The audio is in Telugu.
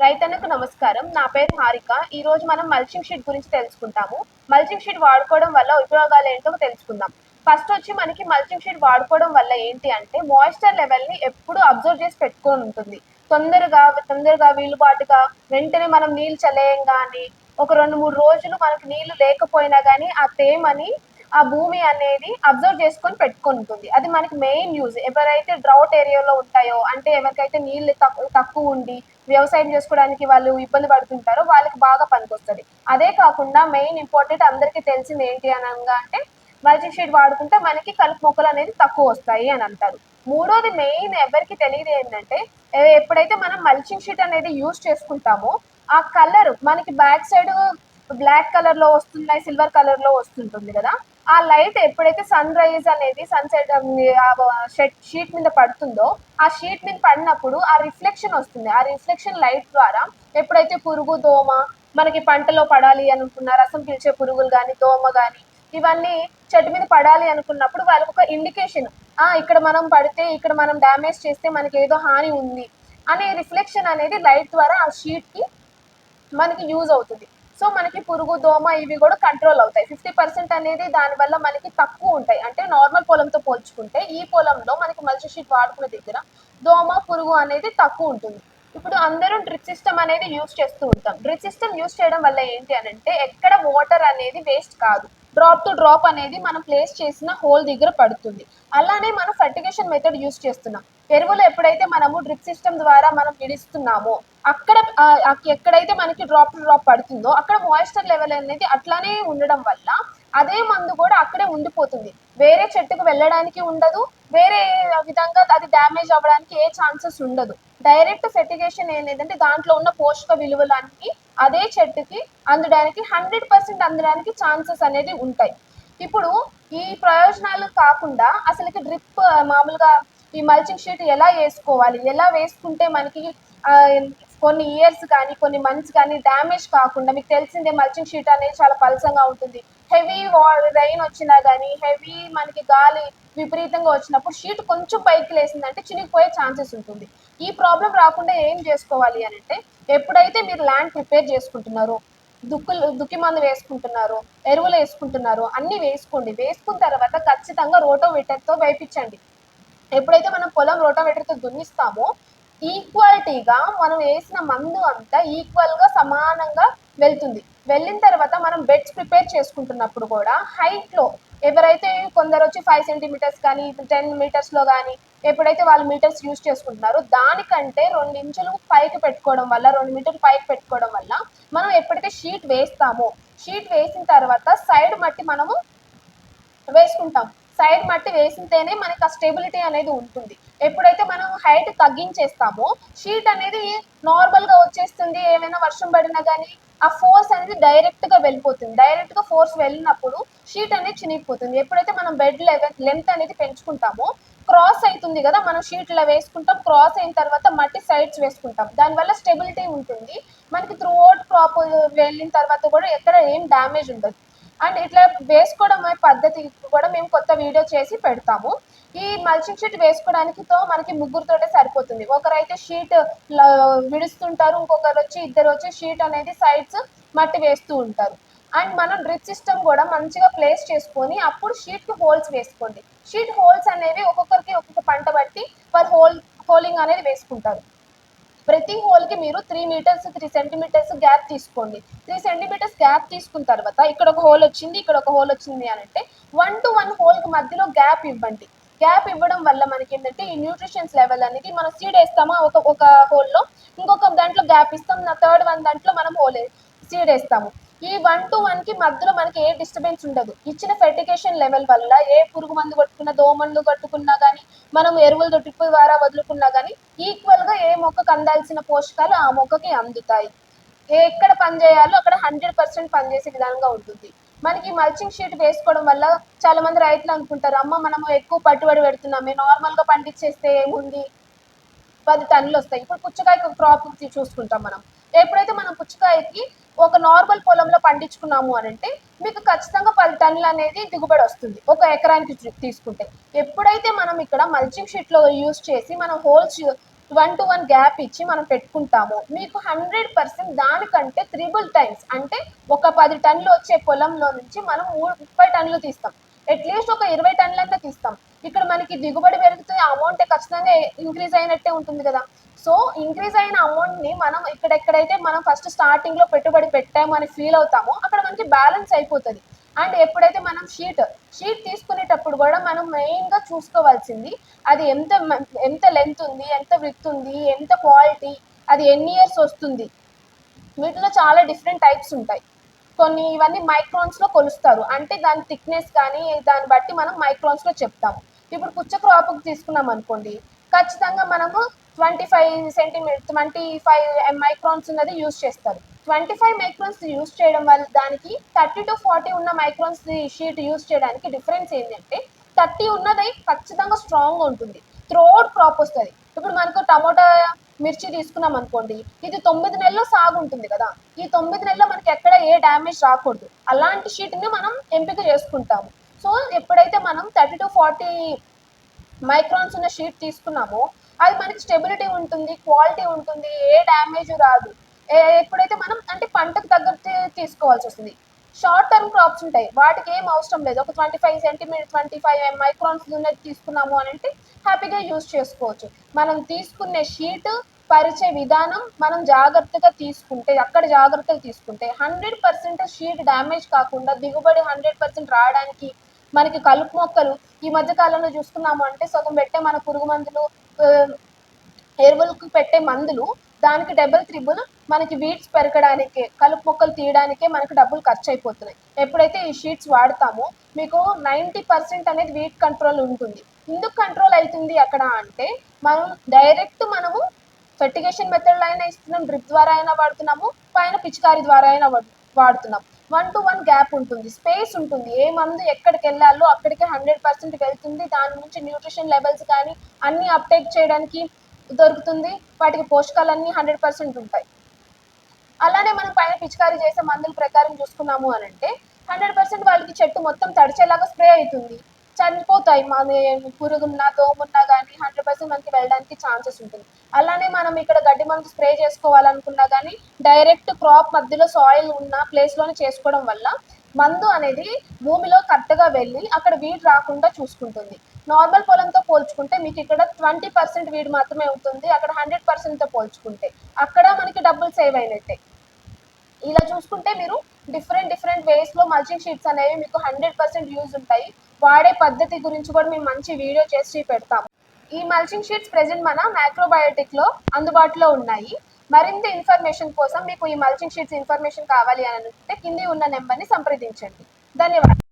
రైతన్నకు నమస్కారం. నా పేరు హారిక. ఈ రోజు మనం మల్చింగ్ షీట్ గురించి తెలుసుకుంటాము. మల్చింగ్ షీట్ వాడుకోవడం వల్ల ఉపయోగాలు ఏంటో తెలుసుకుందాం. ఫస్ట్ వచ్చి మనకి మల్చింగ్ షీట్ వాడుకోవడం వల్ల ఏంటి అంటే మాయిశ్చర్ లెవెల్ని ఎప్పుడు అబ్జర్వ్ చేసి పెట్టుకొని ఉంటుంది. తొందరగా తొందరగా వీలుబాటుగా వెంటనే మనం నీళ్ళు చల్లేయంగానే ఒక రెండు మూడు రోజులు మనకి నీళ్ళు లేకపోయినా కానీ ఆ తేమని ఆ భూమి అనేది అబ్జర్వ్ చేసుకొని పెట్టుకొని ఉంటుంది. అది మనకి మెయిన్ యూజ్ ఎవరైతే డ్రౌట్ ఏరియాలో ఉంటాయో అంటే ఎవరికైతే నీళ్ళు తక్కువ తక్కువ ఉండి వ్యవసాయం చేసుకోవడానికి వాళ్ళు ఇబ్బంది పడుతుంటారో వాళ్ళకి బాగా పనికొస్తుంది. అదే కాకుండా మెయిన్ ఇంపార్టెంట్ అందరికీ తెలిసింది ఏంటి అనగా అంటే మల్చింగ్ షీట్ వాడుకుంటే మనకి కలుపు మొక్కలు అనేది తక్కువ వస్తాయి అని అంటారు. మూడోది మెయిన్ ఎవరికి తెలియదు ఏంటంటే ఎప్పుడైతే మనం మల్చింగ్ షీట్ అనేది యూజ్ చేసుకుంటామో ఆ కలర్ మనకి బ్యాక్ సైడ్ బ్లాక్ కలర్లో వస్తున్నాయి సిల్వర్ కలర్లో వస్తుంటుంది కదా. ఆ లైట్ ఎప్పుడైతే సన్ రైజ్ అనేది సన్సెట్ షీట్ మీద పడుతుందో ఆ షీట్ మీద పడినప్పుడు ఆ రిఫ్లెక్షన్ వస్తుంది. ఆ రిఫ్లెక్షన్ లైట్ ద్వారా ఎప్పుడైతే పురుగు దోమ మనకి పంటలో పడాలి అనుకున్న రసం పీల్చే పురుగులు కానీ దోమ కానీ ఇవన్నీ చెట్టు మీద పడాలి అనుకున్నప్పుడు వాళ్ళకి ఒక ఇండికేషన్ ఆ ఇక్కడ మనం పడితే ఇక్కడ మనం డ్యామేజ్ చేస్తే మనకి ఏదో హాని ఉంది అనే రిఫ్లెక్షన్ అనేది లైట్ ద్వారా ఆ షీట్కి మనకి యూజ్ అవుతుంది. సో మనకి పురుగు దోమ ఇవి కూడా కంట్రోల్ అవుతాయి. ఫిఫ్టీ పర్సెంట్ అనేది దానివల్ల మనకి తక్కువ ఉంటాయి. అంటే నార్మల్ పొలంతో పోల్చుకుంటే ఈ పొలంలో మనకి మల్చి షీట్ వాడుకునే దగ్గర దోమ పురుగు అనేది తక్కువ ఉంటుంది. ఇప్పుడు అందరం డ్రిప్ సిస్టమ్ అనేది యూజ్ చేస్తూ ఉంటాం. డ్రిప్ సిస్టమ్ యూజ్ చేయడం వల్ల ఏంటి అని అంటే ఎక్కడ వాటర్ అనేది వేస్ట్ కాదు. డ్రాప్ టు డ్రాప్ అనేది మనం ప్లేస్ చేసిన హోల్ దగ్గర పడుతుంది. అలానే మనం ఫర్టిగేషన్ మెథడ్ యూజ్ చేస్తున్నాం. ఎరువులు ఎప్పుడైతే మనము డ్రిప్ సిస్టమ్ ద్వారా మనం విడిస్తున్నామో అక్కడ ఎక్కడైతే మనకి డ్రాప్ టు డ్రాప్ పడుతుందో అక్కడ మాయిశ్చర్ లెవెల్ అనేది అట్లానే ఉండడం వల్ల అదే మందు కూడా అక్కడే ఉండిపోతుంది. వేరే చెట్టుకు వెళ్ళడానికి ఉండదు. వేరే విధంగా అది డ్యామేజ్ అవ్వడానికి ఏ ఛాన్సెస్ ఉండదు. డైరెక్ట్ ఫెర్టిగేషన్ ఏంటంటే దాంట్లో ఉన్న పోషక విలువలన్నీ అదే చెట్టుకి అందడానికి హండ్రెడ్ పర్సెంట్ అందడానికి ఛాన్సెస్ అనేది ఉంటాయి. ఇప్పుడు ఈ ప్రయోజనాలు కాకుండా అసలుకి డ్రిప్ మామూలుగా ఈ మల్చింగ్ షీట్ ఎలా వేసుకోవాలి? ఎలా వేసుకుంటే మనకి కొన్ని ఇయర్స్ కానీ కొన్ని మంత్స్ కానీ డ్యామేజ్ కాకుండా మీకు తెలిసిందే మల్చింగ్ షీట్ అనేది చాలా పలసంగా ఉంటుంది. హెవీ రైన్ వచ్చినా కానీ హెవీ మనకి గాలి విపరీతంగా వచ్చినప్పుడు షీట్ కొంచెం పైకి లేసిందంటే చినిగిపోయే ఛాన్సెస్ ఉంటుంది. ఈ ప్రాబ్లం రాకుండా ఏం చేసుకోవాలి అని అంటే ఎప్పుడైతే మీరు ల్యాండ్ ప్రిపేర్ చేసుకుంటున్నారో దుక్కులు దుక్కి మందు వేసుకుంటున్నారు ఎరువులు వేసుకుంటున్నారు అన్ని వేసుకోండి. వేసుకున్న తర్వాత ఖచ్చితంగా రోటోవేటర్తో వేయించండి. ఎప్పుడైతే మనం పొలం రోటోవేటర్తో దున్నిస్తామో ఈక్వాలిటీగా మనం వేసిన మందు అంతా ఈక్వల్గా సమానంగా వెళ్తుంది. వెళ్ళిన తర్వాత మనం బెడ్స్ ప్రిపేర్ చేసుకుంటున్నప్పుడు కూడా హైట్లో ఎవరైతే కొందరు వచ్చి ఫైవ్ సెంటీమీటర్స్ కానీ టెన్ మీటర్స్లో కానీ ఎప్పుడైతే వాళ్ళు మీటర్స్ యూజ్ చేసుకుంటున్నారో దానికంటే రెండు ఇంచులు పైకి పెట్టుకోవడం వల్ల రెండు మీటర్లు పైకి పెట్టుకోవడం వల్ల మనం ఎప్పుడైతే షీట్ వేస్తామో షీట్ వేసిన తర్వాత సైడ్ మట్టి మనము వేసుకుంటాం. సైడ్ మట్టి వేసితేనే మనకి ఆ స్టెబిలిటీ అనేది ఉంటుంది. ఎప్పుడైతే మనం హైట్ తగ్గించేస్తామో షీట్ అనేది నార్మల్గా వచ్చేస్తుంది. ఏమైనా వర్షం పడినా కానీ ఆ ఫోర్స్ అనేది డైరెక్ట్గా వెళ్ళిపోతుంది. డైరెక్ట్గా ఫోర్స్ వెళ్ళినప్పుడు షీట్ అనేది చినిగిపోతుంది. ఎప్పుడైతే మనం బెడ్ లెవెన్ లెంత్ అనేది పెంచుకుంటామో క్రాస్ అవుతుంది కదా మనం షీట్ ఇలా వేసుకుంటాం క్రాస్ అయిన తర్వాత మట్టి సైడ్స్ వేసుకుంటాం. దానివల్ల స్టెబిలిటీ ఉంటుంది. మనకి త్రూ అవుట్ క్రాప్ వెళ్ళిన తర్వాత కూడా ఎక్కడ ఏం డ్యామేజ్ ఉండదు. అండ్ ఇట్లా వేసుకోవడం పద్ధతి కూడా మేము కొత్త వీడియో చేసి పెడతాము. ఈ మల్చింగ్ షీట్ వేసుకోవడానికి తో మనకి ముగ్గురుతోటే సరిపోతుంది. ఒకరైతే షీట్ విడుస్తుంటారు ఇంకొకరు వచ్చి ఇద్దరు వచ్చి షీట్ అనేది సైడ్స్ మట్టి వేస్తూ ఉంటారు. అండ్ మనం డ్రిప్ సిస్టమ్ కూడా మంచిగా ప్లేస్ చేసుకొని అప్పుడు షీట్కి హోల్స్ వేసుకోండి. షీట్ హోల్స్ అనేవి ఒక్కొక్కరికి ఒక్కొక్క పంట బట్టి పర్ హోల్ హోలింగ్ అనేది వేసుకుంటారు. ప్రతి హోల్కి మీరు three metres three centimetres gap తీసుకోండి. త్రీ సెంటీమీటర్స్ గ్యాప్ తీసుకున్న తర్వాత ఇక్కడ ఒక హోల్ వచ్చింది ఇక్కడ ఒక హోల్ వచ్చింది అని అంటే వన్ టు వన్ హోల్కి మధ్యలో గ్యాప్ ఇవ్వండి. గ్యాప్ ఇవ్వడం వల్ల మనకి ఏంటంటే ఈ న్యూట్రిషన్స్ లెవెల్ అనేది మనం సీడ్ వేస్తామా ఒక ఒక హోల్లో ఇంకొక దాంట్లో గ్యాప్ ఇస్తాం నా థర్డ్ వన్ దాంట్లో మనం హోల్ సీడ్ వేస్తాము. ఈ వన్ టు వన్కి మధ్యలో మనకి ఏ డిస్టర్బెన్స్ ఉండదు. ఇచ్చిన ఫెర్టికేషన్ లెవెల్ వల్ల ఏ పురుగు మందు కొట్టుకున్న దోమలు కట్టుకున్నా కానీ మనం ఎరువులు డ్రిప్ ద్వారా వదులుకున్నా కానీ ఈక్వల్గా ఏ మొక్కకు అందాల్సిన పోషకాలు ఆ మొక్కకి అందుతాయి. ఎక్కడ పని చేయాలో అక్కడ హండ్రెడ్ పర్సెంట్ పనిచేసే విధానంగా ఉంటుంది. మనకి మల్చింగ్ షీట్ వేసుకోవడం వల్ల చాలా మంది రైతులు అనుకుంటారు అమ్మ మనము ఎక్కువ పట్టుబడి పెడుతున్నామే నార్మల్గా పండించేస్తే ఏముంది? పది టన్నులు వస్తాయి. ఇప్పుడు పుచ్చకాయ క్రాప్ చూసుకుంటాం మనం. ఎప్పుడైతే మనం పుచ్చకాయకి ఒక నార్మల్ పొలంలో పండించుకున్నాము అని అంటే మీకు ఖచ్చితంగా పది టన్నులు అనేది దిగుబడి వస్తుంది. ఒక ఎకరానికి తీసుకుంటే. ఎప్పుడైతే మనం ఇక్కడ మల్చింగ్ షీట్లో యూజ్ చేసి మనం holes one two one gap ఇచ్చి మనం పెట్టుకుంటామో మీకు హండ్రెడ్ పర్సెంట్ దానికంటే త్రిబుల్ టైమ్స్ అంటే ఒక పది టన్నులు వచ్చే పొలంలో నుంచి మనం మూడు ముప్పై టన్నులు తీస్తాం. అట్లీస్ట్ ఒక ఇరవై టన్నులన్నా తీస్తాం. ఇక్కడ మనకి దిగుబడి పెరుగుతుంది అమౌంట్ ఖచ్చితంగా ఇంక్రీజ్ అయినట్టే ఉంటుంది కదా. సో ఇంక్రీజ్ అయిన అమౌంట్ని మనం ఇక్కడెక్కడైతే మనం ఫస్ట్ స్టార్టింగ్లో పెట్టుబడి పెట్టాము అని ఫీల్ అవుతామో అక్కడ మనకి బ్యాలెన్స్ అయిపోతుంది. అండ్ ఎప్పుడైతే మనం షీట్ షీట్ తీసుకునేటప్పుడు కూడా మనం మెయిన్గా చూసుకోవాల్సింది అది ఎంత ఎంత లెంత్ ఉంది ఎంత విత్ ఉంది ఎంత క్వాలిటీ అది ఎన్ని ఇయర్స్ వస్తుంది. వీటిలో చాలా డిఫరెంట్ టైప్స్ ఉంటాయి. కొన్ని ఇవన్నీ మైక్రాన్స్లో కొలుస్తారు. అంటే దాని థిక్నెస్ కానీ దాన్ని బట్టి మనం మైక్రాన్స్లో చెప్తాము. ఇప్పుడు పుచ్చ క్రాప్కి తీసుకున్నాం అనుకోండి ఖచ్చితంగా మనము twenty five centimetre twenty five microns ఉన్నది యూజ్ చేస్తారు. ట్వంటీ ఫైవ్ మైక్రాన్స్ యూజ్ చేయడం వల్ల దానికి థర్టీ టు ఫార్టీ ఉన్న మైక్రాన్స్ షీట్ యూజ్ చేయడానికి డిఫరెన్స్ ఏంటంటే థర్టీ ఉన్నది ఖచ్చితంగా స్ట్రాంగ్ ఉంటుంది. త్రోడ్ క్రాప్ వస్తుంది. ఇప్పుడు మనకు టమోటా మిర్చి తీసుకున్నాం అనుకోండి ఇది తొమ్మిది నెలల్లో సాగు ఉంటుంది కదా. ఈ తొమ్మిది నెలల్లో మనకి ఎక్కడ ఏ డ్యామేజ్ రాకూడదు. అలాంటి షీట్ని మనం ఎంపిక చేసుకుంటాము. సో ఎప్పుడైతే మనం థర్టీ టు ఫార్టీ మైక్రాన్స్ ఉన్న షీట్ తీసుకున్నామో అది మనకి స్టెబిలిటీ ఉంటుంది క్వాలిటీ ఉంటుంది ఏ డ్యామేజ్ రాదు. ఏ- ఎప్పుడైతే మనం అంటే పంటకు తగ్గట్టు తీసుకోవాల్సి వస్తుంది. షార్ట్ టర్మ్ క్రాప్స్ ఉంటాయి. వాటికి ఏం అవసరం లేదు. ఒక twenty five centimetre twenty five microns ఉన్నది తీసుకున్నాము అని అంటే హ్యాపీగా యూజ్ చేసుకోవచ్చు. మనం తీసుకునే షీట్ పరిచే విధానం మనం జాగ్రత్తగా తీసుకుంటే అక్కడ జాగ్రత్తగా తీసుకుంటే హండ్రెడ్ పర్సెంట్ షీట్ డ్యామేజ్ కాకుండా దిగుబడి హండ్రెడ్ పర్సెంట్ రావడానికి మనకి కలుపు మొక్కలు ఈ మధ్య కాలంలో చూసుకున్నాము అంటే సగం పెట్టే మన పురుగు మందులు ఎరువులకు పెట్టే మందులు దానికి డబుల్ త్రిబుల్ మనకి వీడ్స్ పెరగడానికి కలుపు మొక్కలు తీయడానికే మనకి డబ్బులు ఖర్చు అయిపోతున్నాయి ఎప్పుడైతే ఈ షీట్స్ వాడతామో మీకు నైంటీ పర్సెంట్ అనేది వీట్ కంట్రోల్ ఉంటుంది. ఎందుకు కంట్రోల్ అవుతుంది అక్కడ అంటే మనం డైరెక్ట్ మనము ఫెర్టిగేషన్ మెథడ్లో అయినా ఇస్తున్నాం డ్రిప్ ద్వారా అయినా వాడుతున్నాము పైన పిచికారి ద్వారా అయినా వాడు- వాడుతున్నాం. వన్ టు వన్ గ్యాప్ ఉంటుంది. స్పేస్ ఉంటుంది. ఏ మందు ఎక్కడికి వెళ్ళాలో అక్కడికి హండ్రెడ్ పర్సెంట్ వెళ్తుంది. దాని నుంచి న్యూట్రిషన్ లెవెల్స్ కానీ అన్ని అప్టేక్ చేయడానికి దొరుకుతుంది. వాటికి పోషకాలన్నీ హండ్రెడ్ పర్సెంట్ ఉంటాయి. అలానే మనం పైన పిచికారీ చేసే మందుల ప్రకారం చూసుకున్నాము అని అంటే హండ్రెడ్ పర్సెంట్ వాళ్ళకి చెట్టు మొత్తం తడిచేలాగా స్ప్రే అవుతుంది. చనిపోతాయి. మన పురుగున్నా దోమున్నా కానీ హండ్రెడ్ పర్సెంట్ మనకి వెళ్ళడానికి ఛాన్సెస్ ఉంటుంది. అలానే మనం ఇక్కడ గడ్డి మందు స్ప్రే చేసుకోవాలనుకున్నా కానీ డైరెక్ట్ క్రాప్ మధ్యలో సాయిల్ ఉన్న ప్లేస్లోనే చేసుకోవడం వల్ల మందు అనేది భూమిలో కరెక్ట్గా వెళ్ళి అక్కడ వీడ్ రాకుండా చూసుకుంటుంది. నార్మల్ పొలంతో పోల్చుకుంటే మీకు ఇక్కడ ట్వంటీ పర్సెంట్ వీడ్ మాత్రమే ఉంటుంది అక్కడ హండ్రెడ్ పర్సెంట్తో పోల్చుకుంటే అక్కడ మనకి డబ్బులు సేవ్ అయినట్టే. ఇలా చూసుకుంటే మీరు డిఫరెంట్ డిఫరెంట్ వేస్లో మల్చింగ్ షీట్స్ అనేవి మీకు హండ్రెడ్ పర్సెంట్ యూజ్ ఉంటాయి. వాడే పద్ధతి గురించి కూడా మేము మంచి వీడియో చేసి పెడతాము ఈ మల్చింగ్ షీట్స్ ప్రెజెంట్ మన మైక్రోబయోటిక్లో అందుబాటులో ఉన్నాయి. మరింత ఇన్ఫర్మేషన్ కోసం మీకు ఈ మల్చింగ్ షీట్స్ ఇన్ఫర్మేషన్ కావాలి అని అనుకుంటే కింది ఉన్న నెంబర్ని సంప్రదించండి. ధన్యవాదాలు.